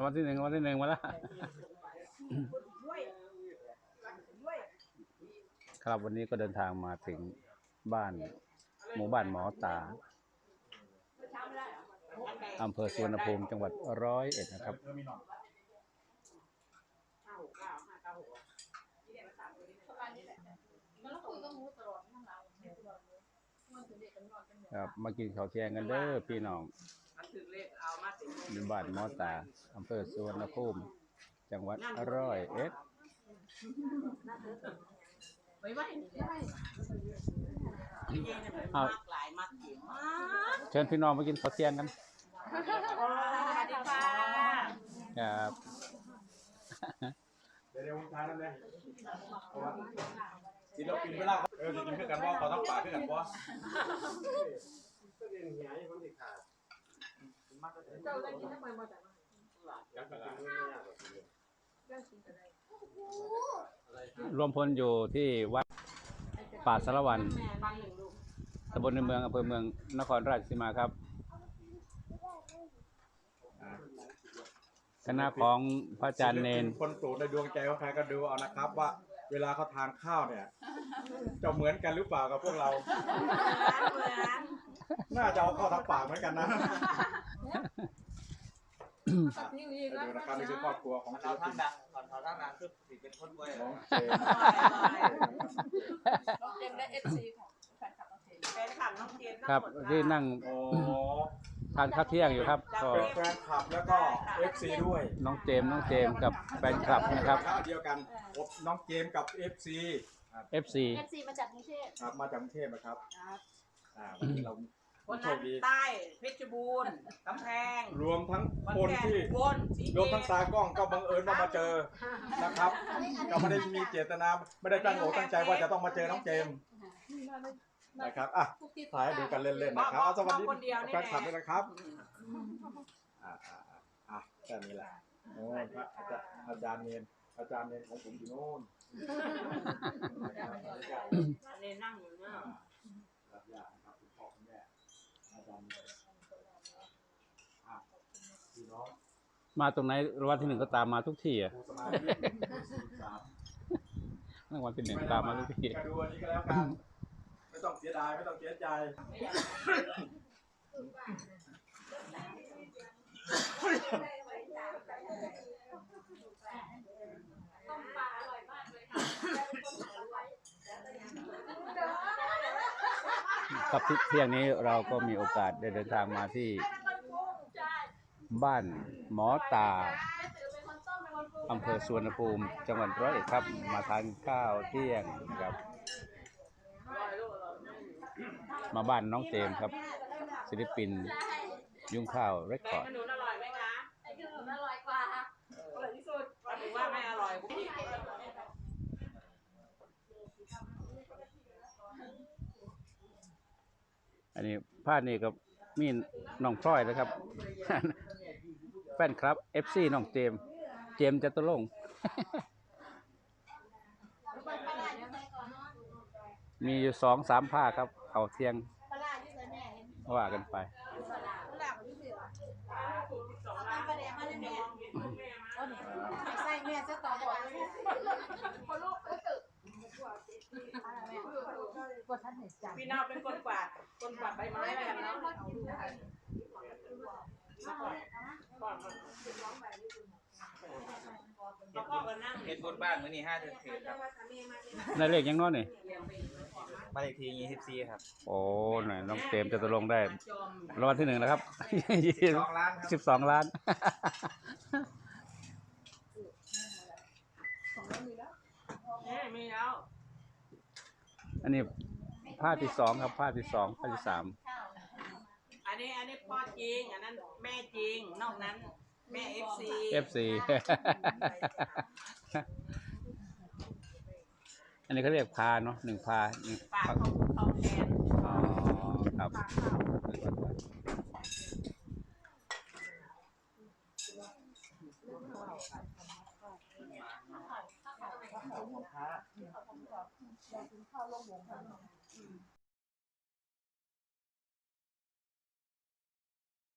างวัลที่หนึ่งรางวัลที่หนึ่งมาแล้ว ครับวันนี้ก็เดินทางมาถึงบ้านหมู่บ้านหมอตาอำเภอสุวรรณภูมิจังหวัดร้อยเอ็ดนะครับ ครับมากินข้าวเที่ยงกันเด้อพี่น้อง มันถึงเลขอามาถึง อยู่บ้านหมอตาอำเภอสุวรรณภูมิ จังหวัดร้อยเอ็ดไว้ไว้นี่แหละพี่เย็นเนี่ยมันมากหลายมากเกี่ยวมากเชิญพี่น้องมากินข้าวเที่ยงกันสวัสดีค่ะครับเดี๋ยวเดี๋ยวผมทานนั่นเลยศิลปินเวลาเออจะกินเพื่อกันว่าเขาต้องป่าเพื่อกันว่า เจ้าได้กินทำไมมาจายังกันละรวมพลอยู่ที่วัดป่าสารวันตำบลในเมืองอำเภอเมืองนครราชสีมาครับ คณะของพระอาจารย์เนน คนโปรดในดวงใจของใครก็ดูเอานะครับว่า เวลาเขาทานข้าวเนี่ย จะเหมือนกันหรือเปล่ากับพวกเรา เหมือนน่าจะเอาเข้าทางปากเหมือนกันนะที่นี่ไปก็ดูนะครับนี่คือครอบครัวของศิเราลทั้ปิงนดังก่อนเราทั้งดังคือสิเป็นคนรวยน้องเจมน้องเจมได้เอฟซีของแฟนคลับน้องเจมแฟนคลับน้องเจนครับที่นั่ง โอ้ทานข้าวเที่ยงอยู่ครับก็เป็นแฟนคลับแล้วก็เอฟซีด้วยน้องเจมส์น้องเจมส์กับแฟนคลับนะครับ เดียวกันน้องเจมกับเอฟซี FC เอฟซีมาจากกรุงเทพครับมาจากกรุงเทพนะครับอ่าวันนี้เราคนโชนั้คนดีใต้เพชรบูรณ์กำแพงรวมทั้งขอนคนแก่นที่อุบลศรีรวมทั้งเกตาษกล้องก็บังเอิญว่ามาเจอนะครับก็ไม่ได้มีเจตนาไม่ได้ตั้งอกตั้งใจว่าจะต้องมาเจอน้องเจมส์ นะครับอะถ่ายให้ดูกันเล่นๆนะครับเอาสวัสดีแฟนคลับด้วยนะครับอ่าอ่าอ่าอะแค่นี้แหละโอ้ยพระอาจารย์อาจารย์เนนอาจารย์เนนของผมอยู่โน่นนะครับอันนี้นั่งอยู่เนี่ยรับยานะครับคุณพ่อคุณแม่อาจารย์เนนอะพี่น้องมาตรงไหนรางวัลที่หนึ่งก็ตามมาทุกที่อะครูสมาธิสี่สามรางวัลที่หนึ่งตามมาทุกที่ ก็ดูอันนี้ก็แล้วกัน ไม่ต้องเสียดายไม่ต้องเสียใจครับที่เที่ยงนี้เราก็มีโอกาสได้เดินทางมาที่บ้านหมอตาอำเภอสวรรณภูมิ จังหวัดร้อยเอ็ดครับ มาทานข้าวเที่ยงนะครับ มาบ้านน้องเจมส์ครับ ศิลปินยุ่งข้าวเรคแกคองร์ดขนุนอร่อยไหมคะไอ้ขนมอร่อยกว่าอร่อยที่สุดก็ถือว่าไม่อร่อยอันนี้ผ้านี่กับมีน้องพลอยนะครับ แฟนครับ FC น้องเจมส์เจมส์จะตะลงมีอยู่สองสามผ้าครับ เขาเที่ยงปลาที่ใส่แม่เห็นว่ากันไปปลาปลาที่เสือเอาตามประเดี๋ยวมาเลยแม่ใส่แม่จะต่อบอยคนลูกตึกพี่นาวเป็นคนกวาดคนกวาดใบไม้ไปกันเนาะก่อนแล้นเป็นบนบ้านมื้อนี้ห้าเดือนเศษครับในเลขยังน้อยนี่ บ้านเลขที่ยี่สิบสี่ครับโอ้หน่อยน้องเจมส์จะตะลงได้รางวัลที่หนึ่งนะครับ สองล้านครับสิบสองล้านเนี่ยมีแล้วอันนี้ผ้าที่สองครับผ้าที่สองผ้าที่สามอันนี้อันนี้พ่อจริง อันนั้นแม่จริง นอกนั้น แม่เอฟซี FC อันนี้เขาเรียกพาเนาะหนึ่งพาหนึ่งปากเขาเขาแทนอ๋อครับ